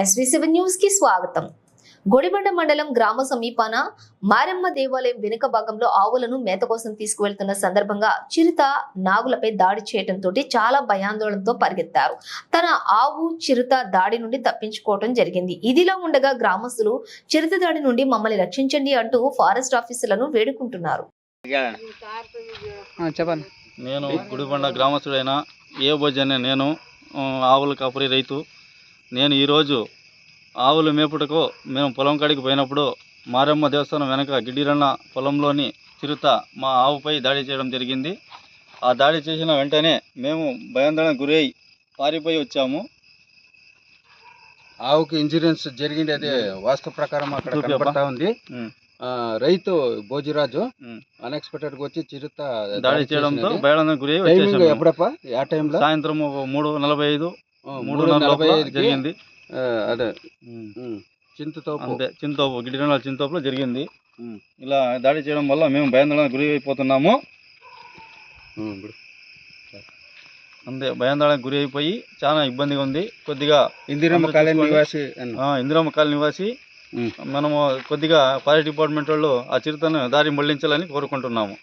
SV seven న్యూస్కి స్వాగతం. గొడిబండ మండలం గ్రామ సమీపాన మారెమ్మ దేవాలయం వెనుక భాగంలో ఆవులను మేత కోసం తీసుకువెళ్తున్న సందర్భంగా చిరుత నాగులపై దాడి చేయడంతో చాలా భయాందోళనతో పరిగెత్తారు. తన ఆవు చిరుత దాడి నుండి తప్పించుకోవడం జరిగింది. ఇదిలా ఉండగా గ్రామస్తులు చిరుత దాడి నుండి మమ్మల్ని రక్షించండి అంటూ ఫారెస్ట్ ఆఫీసులను వేడుకుంటున్నారు. చెప్పండి. నేను గుడిబండ గ్రామస్తుడైన ఏ భోజన నేను ఆవుల కాపురి రైతు నేను ఈరోజు ఆవులు మేపుటకు మేము పొలం కాడికి పోయినప్పుడు మారమ్మ దేవస్థానం వెనక గిడ్డిరన్న పొలంలోని చిరుత మా ఆవుపై దాడి చేయడం జరిగింది. ఆ దాడి చేసిన వెంటనే మేము భయాందోళన గురై పారిపోయి వచ్చాము. ఆవుకి ఇన్సూరెన్స్ జరిగింది. అదే వాస్తు ప్రకారం అక్కడ చూపి కనపడతా ఉంది. ఆ, రైతు భోజిరాజు ఉమ్. అన్ఎక్స్పెక్టెడ్గా వచ్చి చిరుత దాడి చేయడంతో. భయాందోళన గురై టైమింగ్ వచ్చేసాము. ఎప్పుడప్ప? ఆ టైంలో సాయంత్రం ఒక మూడు నలభై ఐదు మూడు ఐదుకి, జరిగింది. అదే. చింతతోపు. అంతే చింతోపు గిడ్డిరన్న చింతోపులో జరిగింది. ఇలా దాడి చేయడం వల్ల మేము భయాందోళన గురి అయిపోతున్నాము అంతే భయాందోళనకు గురి అయిపోయి చాలా ఇబ్బందిగా ఉంది. కొద్దిగా ఇందిరమ్మ కాలనీ. నివాసి ఇందిరమ్మ కాలనీ నివాసి. మనము కొద్దిగా ఫారెస్ట్ డిపార్ట్మెంట్ వాళ్ళు ఆ చిరుతను దారి మళ్ళించాలని కోరుకుంటున్నాము.